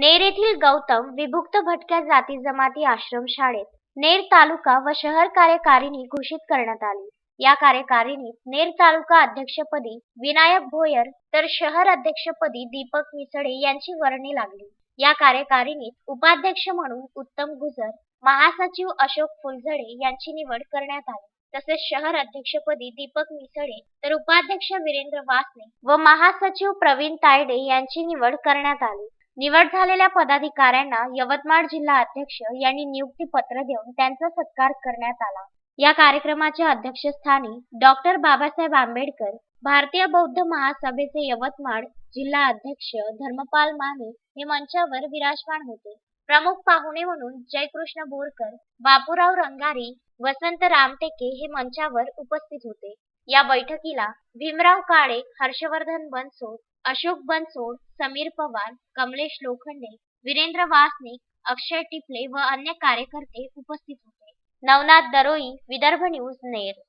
नेर येथील गौतम विभुक्त भटक्या जाती जमाती आश्रमशाळेत नेर तालुका व शहर कार्यकारिणी घोषित करण्यात आली. या कार्यकारिणीत नेर तालुका अध्यक्षपदी विनायक भोयर तर शहर अध्यक्षपदी दीपक मिसळे यांची वर्णी लागली. या कार्यकारिणीत उपाध्यक्ष म्हणून उत्तम गुजर महासचिव अशोक फुलझडे यांची निवड करण्यात आली. तसेच शहर अध्यक्षपदी दीपक मिसळे तर उपाध्यक्ष वीरेंद्र वासने व महासचिव प्रवीण तायडे यांची निवड करण्यात आली. निवड झालेल्या पदाधिकाऱ्यांना यवतमाळ जिल्हा अध्यक्ष यांनी नियुक्ती पत्र देऊन त्यांचा सत्कार करण्यात आला. या कार्यक्रमाच्या अध्यक्षस्थानी डॉक्टर बाबासाहेब आंबेडकर भारतीय बौद्ध महासभेचे यवतमाळ जिल्हा अध्यक्ष धर्मपाल माने हे मंचावर विराजमान होते. प्रमुख पाहुणे म्हणून जयकृष्ण बोरकर बापूराव रंगारी वसंत रामटेके हे मंचावर उपस्थित होते. या बैठकीला भीमराव काळे हर्षवर्धन बनसोड अशोक बनसोड समीर पवार कमलेश लोखंडे वीरेंद्र वासनिक अक्षय टिपले व अन्य कार्यकर्ते उपस्थित होते. नवनाथ दरोई विदर्भ न्यूज नेर.